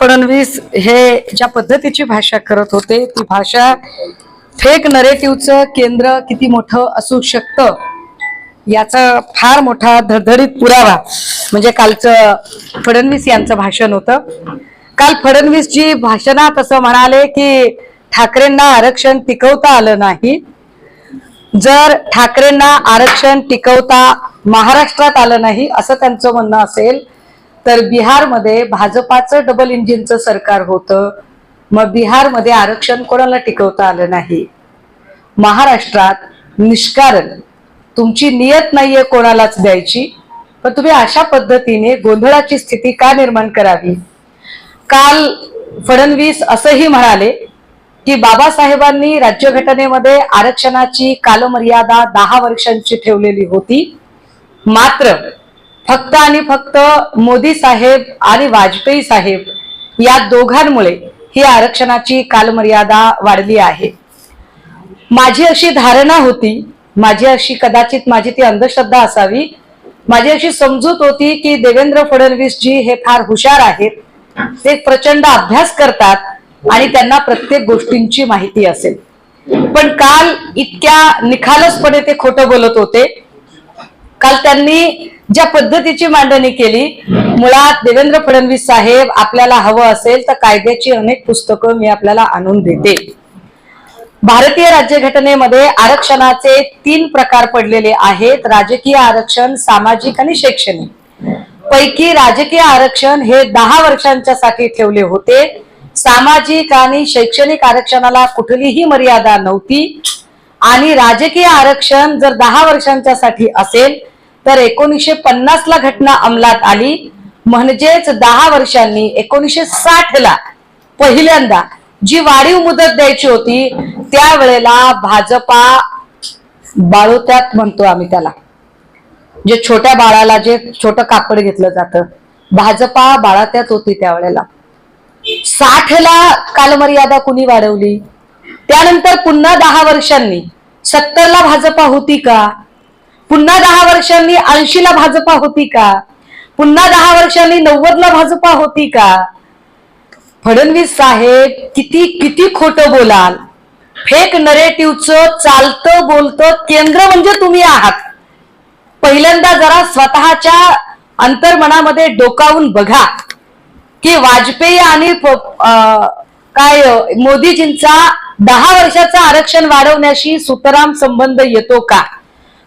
फडणवीस हे ज्या पद्धतीची भाषा करत होते ती भाषा फेक नरेटिव्हचं केंद्र किती मोठं असू शकतं याचा फार मोठा धडधडीत पुरावा. म्हणजे कालचं फडणवीस यांचं भाषण होतं. काल फडणवीसजी भाषणात असं म्हणाले की ठाकरेंना आरक्षण टिकवता आलं नाही. जर ठाकरेंना आरक्षण टिकवता महाराष्ट्रात आलं नाही असं त्यांचं म्हणणं असेल तर बिहारमध्ये भाजपाचं डबल इंजिनचं सरकार होतं. मग बिहारमध्ये आरक्षण कोणाला टिकवता आलं नाही? महाराष्ट्रात निष्कारण. तुमची नियत नाहीये कोणालाच द्यायची. पण तुम्ही अशा पद्धतीने गोंधळाची स्थिती का निर्माण करावी? काल फडणवीस असंही म्हणाले की बाबासाहेबांनी राज्यघटनेमध्ये आरक्षणाची कालमर्यादा दहा वर्षांची ठेवलेली होती. मात्र फक्त आणि फक्त मोदी साहेब आणि वाजपेयी साहेब या दोघांमुळे ही आरक्षणाची कालमर्यादा वाढली आहे. माझी अशी धारणा होती माझी अशी कदाचित माझी ती अंधश्रद्धा असावी माझी अशी समजूत होती की देवेंद्र फडणवीस जी हे फार हुशार आहेत ते प्रचंड अभ्यास करतात आणि त्यांना प्रत्येक गोष्टींची माहिती असेल. पण काल इतक्या निखालसपणे ते खोटं बोलत होते काल त्यांनी ज्या पद्धतीची मांडणी केली मुळात देवेंद्र फडणवीस साहेब आपल्याला हवं असेल तर कायद्याची अनेक पुस्तकं मी आपल्याला आणून देते. भारतीय राज्यघटनेमध्ये आरक्षणाचे तीन प्रकार पडलेले आहेत राजकीय आरक्षण सामाजिक आणि शैक्षणिक. पैकी राजकीय आरक्षण हे दहा वर्षांच्या साठी ठेवले होते. सामाजिक आणि शैक्षणिक आरक्षणाला कुठलीही मर्यादा नव्हती. आणि राजकीय आरक्षण जर दहा वर्षांच्या साठी असेल तर एकोणीसशे पन्नास ला घटना अंमलात आली. म्हणजेच दहा वर्षांनी एकोणीसशे साठ ला पहिल्यांदा जी वाढीव मुदत द्यायची होती त्यावेळेला भाजपा बाळोत्यात म्हणतो आम्ही त्याला. जे छोट्या बाळाला जे छोटं कापड घेतलं जातं भाजपा बाळात्यात होती त्यावेळेला. साठ ला कालमर्यादा कुणी वाढवली? त्यानंतर पुन्हा दहा वर्षांनी सत्तरला भाजपा होती का? पुन्हा दहा वर्षांनी ऐंशीला भाजपा होती का? पुन्हा दहा वर्षांनी नव्वदला भाजपा होती का? फडणवीस साहेब किती किती खोटं बोलाल. फेक नरेटिव्हचं चालतं बोलतं केंद्र म्हणजे तुम्ही आहात. पहिल्यांदा जरा स्वतःच्या अंतर्मनामध्ये डोकावून बघा. की वाजपेयी आणि प- काय मोदीजींचा दहा वर्षाचा आरक्षण वाढवण्याशी सुतराम संबंध येतो का?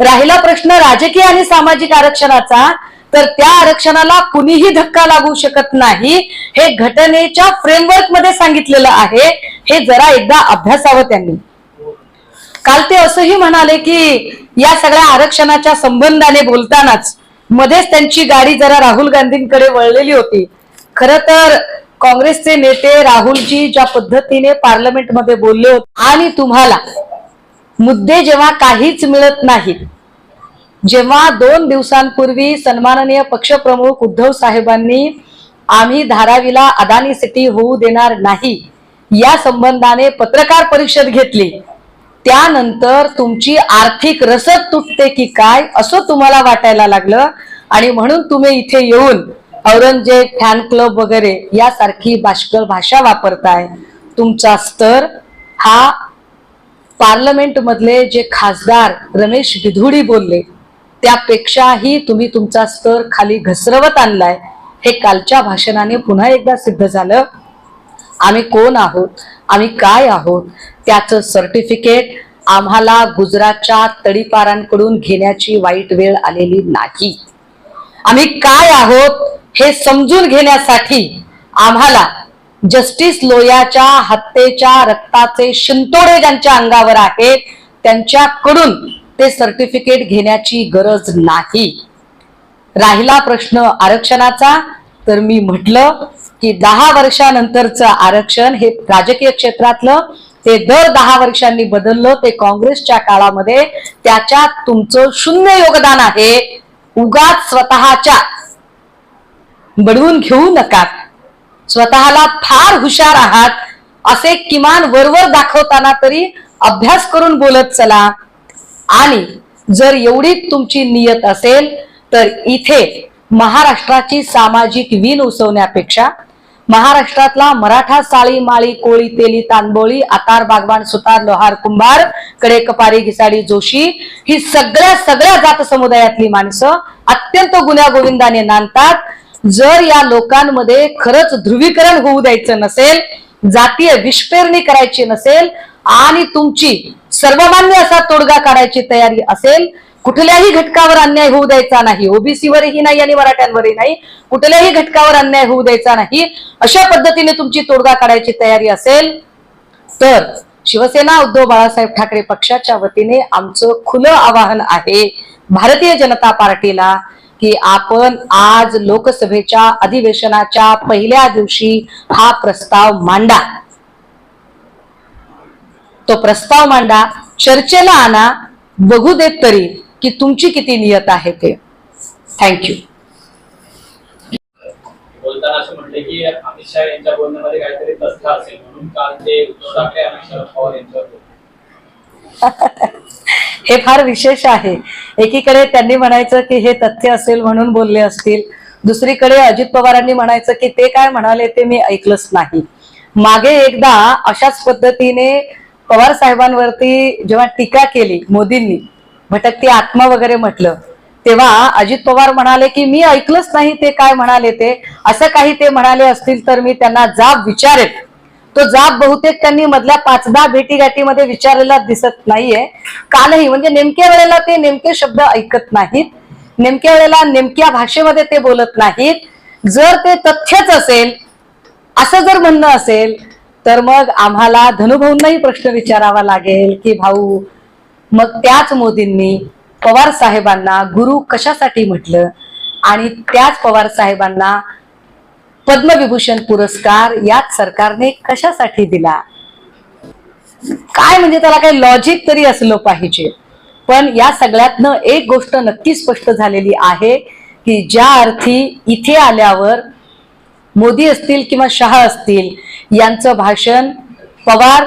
राहिला प्रश्न राजकीय आणि सामाजिक आरक्षणाचा तर त्या आरक्षणाला कुणीही धक्का लागू शकत नाही. हे घटनेच्या फ्रेमवर्कमध्ये सांगितलेलं आहे. हे जरा एकदा अभ्यासावं त्यांनी. काल ते असंही म्हणाले की या सगळ्या आरक्षणाच्या संबंधाने बोलतानाच मध्येच त्यांची गाडी जरा राहुल गांधींकडे वळलेली होती. खर तर काँग्रेसचे नेते राहुलजी ज्या पद्धतीने पार्लमेंटमध्ये बोलले होते आणि तुम्हाला मुद्दे जेव्हा काहीच मिळत नाहीत जेव्हा दोन दिवसांपूर्वी सन्माननीय पक्षप्रमुख उद्धव साहेबांनी आम्ही धारावीला अदानी सिटी होऊ देणार नाही या संबंधाने पत्रकार परिषद घेतली. त्यानंतर तुमची आर्थिक रसद तुटते की काय असं तुम्हाला वाटायला लागलं आणि म्हणून तुम्ही इथे येऊन औरंगजेब फॅन क्लब वगैरे यासारखी बाष्कळ भाषा वापरताय. तुमचा स्तर हा पार्लमेंटमधले जे खासदार रमेश बिधुडी बोलले त्यापेक्षाही तुम्ही तुमचा स्तर खाली घसरवत आणलाय हे कालच्या भाषणाने पुन्हा एकदा सिद्ध झालं. आम्ही कोण आहोत? आम्ही काय आहोत? त्याचं सर्टिफिकेट आम्हाला गुजरातच्या तडीपारांकडून घेण्याची वाईट वेळ आलेली नाही. आम्ही काय आहोत हे समजून घेण्यासाठी आम्हाला जस्टिस लोयाच्या हत्येच्या रक्ताचे शिंतोडे ज्यांच्या अंगावर आहेत त्यांच्याकडून ते सर्टिफिकेट घेण्याची गरज नाही. राहिला प्रश्न आरक्षणाचा तर मी म्हटलं की दहा वर्षानंतरचं आरक्षण हे राजकीय क्षेत्रातलं ते दर दहा वर्षांनी बदललं ते काँग्रेसच्या काळामध्ये त्याच्यात तुमचं शून्य योगदान आहे. उगाच स्वतःच्या बडवून घेऊ नका. स्वतःला फार हुशार आहात. असे किमान वरवर दाखवताना तरी अभ्यास करून बोलत चला. आणि जर एवढी तुमची नियत असेल तर इथे महाराष्ट्राची सामाजिक वीण उसवण्यापेक्षा महाराष्ट्रातला मराठा साळी माळी कोळी तेली तांबोळी आतार बागवान सुतार लोहार कुंभारकडे कपारी घिसाडी जोशी ही सगळ्या सगळ्या जात समुदायातली माणसं अत्यंत गुन्ह्या गोविंदाने नांदतात. जर या लोकांमध्ये खरंच ध्रुवीकरण होऊ द्यायचं नसेल जातीय विष्पेरणी करायची नसेल आणि तुमची सर्वमान्य असा तोडगा काढायची तयारी असेल कुठल्याही घटकावर अन्याय होऊ द्यायचा नाही. ओबीसीवरही नाही आणि मराठ्यांवरही नाही. कुठल्याही घटकावर अन्याय होऊ द्यायचा नाही. अशा पद्धतीने तुमची तोडगा काढायची तयारी असेल तर शिवसेना उद्धव बाळासाहेब ठाकरे पक्षाच्या वतीने आमचं खुलं आवाहन आहे. भारतीय जनता पार्टीला की आपण आज लोकसभेच्या अधिवेशनाच्या पहिल्या दिवशी हा प्रस्ताव मांडा. तो प्रस्ताव मांडा. चर्चेला आणा. बघू देत तरी की तुमची किती नियत आहे ते. थँक्यू बोलताना असं म्हटले की अमित शहा यांच्या बोलण्यामध्ये काहीतरी तथ्य असेल म्हणून काल ते उद्धव ठाकरे आणि शरद पवार यांच्यावर हे फार विशेष आहे. एकीकडे त्यांनी म्हणायचं की हे तथ्य असेल म्हणून बोलले असतील. दुसरीकडे अजित पवारांनी म्हणायचं की ते काय म्हणाले ते मी ऐकलंच नाही. मागे एकदा अशाच पद्धतीने पवार साहेबांवरती जेव्हा टीका केली मोदींनी भटकती आत्मा वगैरे म्हटलं तेव्हा अजित पवार म्हणाले की मी ऐकलंच नाही ते काय म्हणाले ते. असं काही ते म्हणाले असतील तर मी त्यांना जाब विचारेल तो जाब बहुतेक त्यांनी मधल्या पाच दहा भेटीगाठीमध्ये विचारलेला दिसत नाहीये. कालही म्हणजे नेमक्या वेळेला ते नेमके शब्द ऐकत नाहीत. नेमक्या वेळेला नेमक्या भाषेमध्ये ते बोलत नाहीत. जर ते तथ्यच असेल असं जर म्हणणं असेल तर मग आम्हाला धनुभाऊंनाही प्रश्न विचारावा लागेल की भाऊ मग त्याच मोदींनी पवार साहेबांना गुरु कशासाठी म्हटलं? आणि त्याच पवार साहेबांना पद्मविभूषण पुरस्कार याच सरकारने कशासाठी दिला? काय म्हणजे त्याला काही लॉजिक तरी असलं पाहिजे. पण या सगळ्यातनं एक गोष्ट नक्की स्पष्ट झालेली आहे की ज्या अर्थी इथे आल्यावर मोदी असतील किंवा शहा असतील यांचं भाषण पवार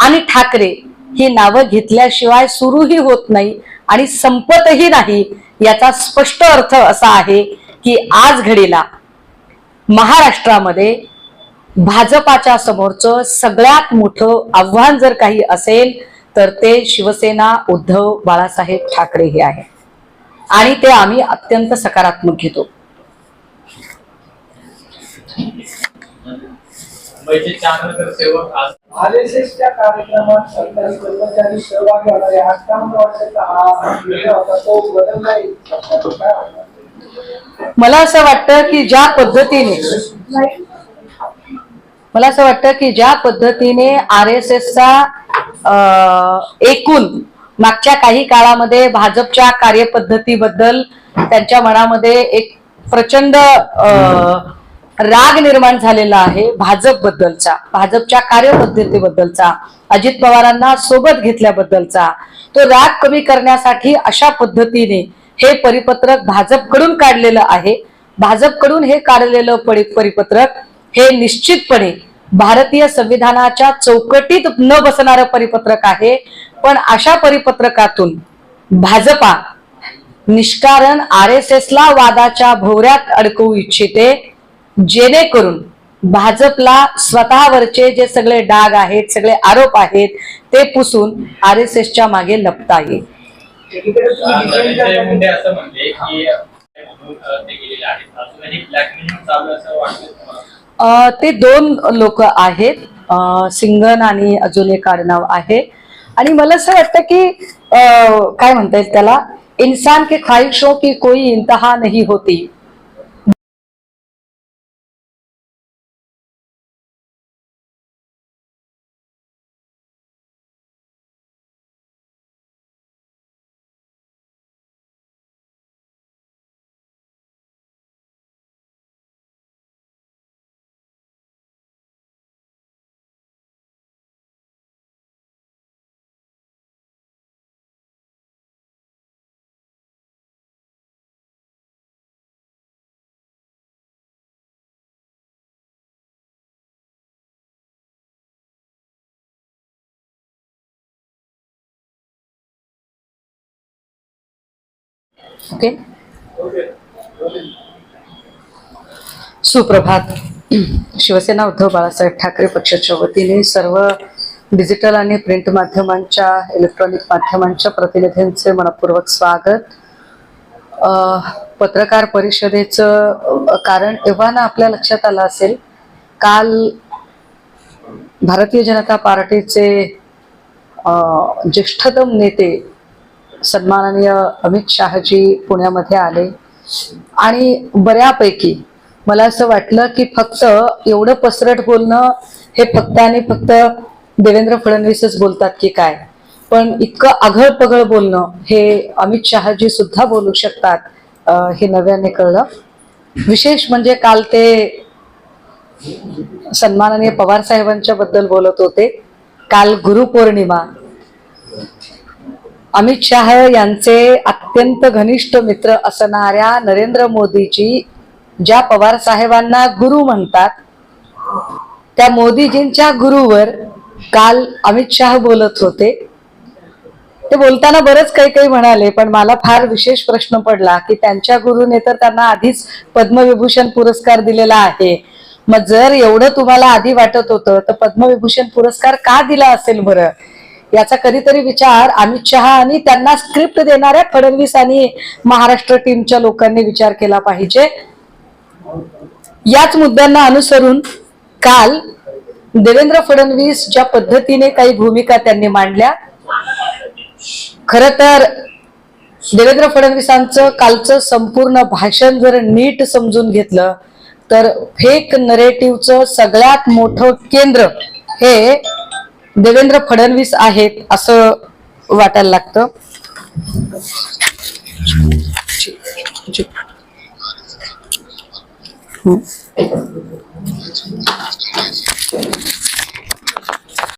आणि ठाकरे ही नावं घेतल्याशिवाय सुरूही होत नाही आणि संपतही नाही याचा स्पष्ट अर्थ असा आहे की आज घडीला महाराष्ट्रामध्ये भाजपाच्या समोरचं सगळ्यात मोठं आव्हान जर काही असेल तर ते शिवसेना उद्धव बाळासाहेब ठाकरे हे आहे आणि ते आम्ही अत्यंत सकारात्मक घेतो. मुंबईचे चार नगरसेवक आज आर एस एसच्या कार्यक्रमात सरकारी कर्मचारी सहभागी होणारे हा निर्णय होता. तो बदल नाही. काय वाटतं? मला असं वाटतं की ज्या पद्धतीने मला असं वाटतं की ज्या पद्धतीने आर एस एसचा एकूण मागच्या काही काळामध्ये भाजपच्या कार्यपद्धतीबद्दल त्यांच्या मनामध्ये एक प्रचंड अं, राग निर्माण झालेला आहे भाजप बद्दलचा भाजपच्या कार्यपद्धतीबद्दलचा अजित पवारांना सोबत घेतल्याबद्दलचा. तो राग कमी करण्यासाठी अशा पद्धतीने हे परिपत्रक भाजपकडून काढलेलं आहे. भाजपकडून हे काढलेलं परि- परिपत्रक हे निश्चितपणे भारतीय संविधानाच्या चौकटीत न बसणारं परिपत्रक आहे. पण अशा परिपत्रकातून भाजपा निष्कारण आर एस एसला वादाच्या भोवऱ्यात अडकवू इच्छिते. जेणेकरून भाजपला स्वतःवरचे जे सगळे डाग आहेत सगळे आरोप आहेत ते पुसून आर एस एसच्या मागे लपता येईल. धनंजय. मुंडे असं म्हणले की ते गेलेले आहेत. अजूनही ब्लॅकमेलिंग चालू आहे असं वाटतं तुम्हाला? अ, ते दोन लोक आहेत. सिंगन आणि अजून एक आडनाव आहे. आणि मला असं वाटतं की काय म्हणता येईल त्याला? इंसान के ख्वाहिशों की कोई इंतहा नहीं होती. ओके सुप्रभात. शिवसेना उद्धव बाळासाहेब ठाकरे पक्षाच्या वतीने सर्व डिजिटल आणि प्रिंट माध्यमांच्या इलेक्ट्रॉनिक माध्यमांच्या प्रतिनिधींचे मनपूर्वक स्वागत. पत्रकार परिषदेचं कारण एव्हा ना आपल्या लक्षात आलं असेल काल भारतीय जनता पार्टीचे ज्येष्ठतम नेते सन्माननीय अमित शहाजी पुण्यामध्ये आले. आणि बऱ्यापैकी मला असं वाटलं की फक्त एवढं पसरट बोलणं हे फक्त आणि फक्त देवेंद्र फडणवीसच बोलतात की काय. पण इतकं आघळ पघळ बोलणं हे अमित शहाजी सुद्धा बोलू शकतात हे नव्याने कळलं. विशेष म्हणजे काल ते सन्माननीय पवार साहेबांच्या बद्दल बोलत होते. काल गुरुपौर्णिमा अमित शाह यांचे अत्यंत घनिष्ठ मित्र असणाऱ्या नरेंद्र मोदीजी ज्या पवार साहेबांना गुरु म्हणतात त्या मोदीजींच्या गुरुवर काल अमित शाह बोलत होते. ते बोलताना बरंच काही काही म्हणाले पण मला फार विशेष प्रश्न पडला की त्यांच्या गुरुने तर त्यांना आधीच पद्मविभूषण पुरस्कार दिलेला आहे. मग जर एवढं तुम्हाला आधी वाटत होतं तर पद्मविभूषण पुरस्कार का दिला असेल बरं? याचा कधीतरी विचार. अमित शहा आणि त्यांना स्क्रिप्ट देणाऱ्या फडणवीस आणि महाराष्ट्र टीमच्या लोकांनी विचार केला पाहिजे. याच मुद्द्यांना अनुसरून काल देवेंद्र फडणवीस ज्या पद्धतीने काही भूमिका त्यांनी मांडल्या खर तर देवेंद्र फडणवीसांचं कालचं संपूर्ण भाषण जर नीट समजून घेतलं तर फेक नरेटिव्हचं सगळ्यात मोठं केंद्र हे देवेंद्र फडणवीस आहेत असं वाटायला लागतं.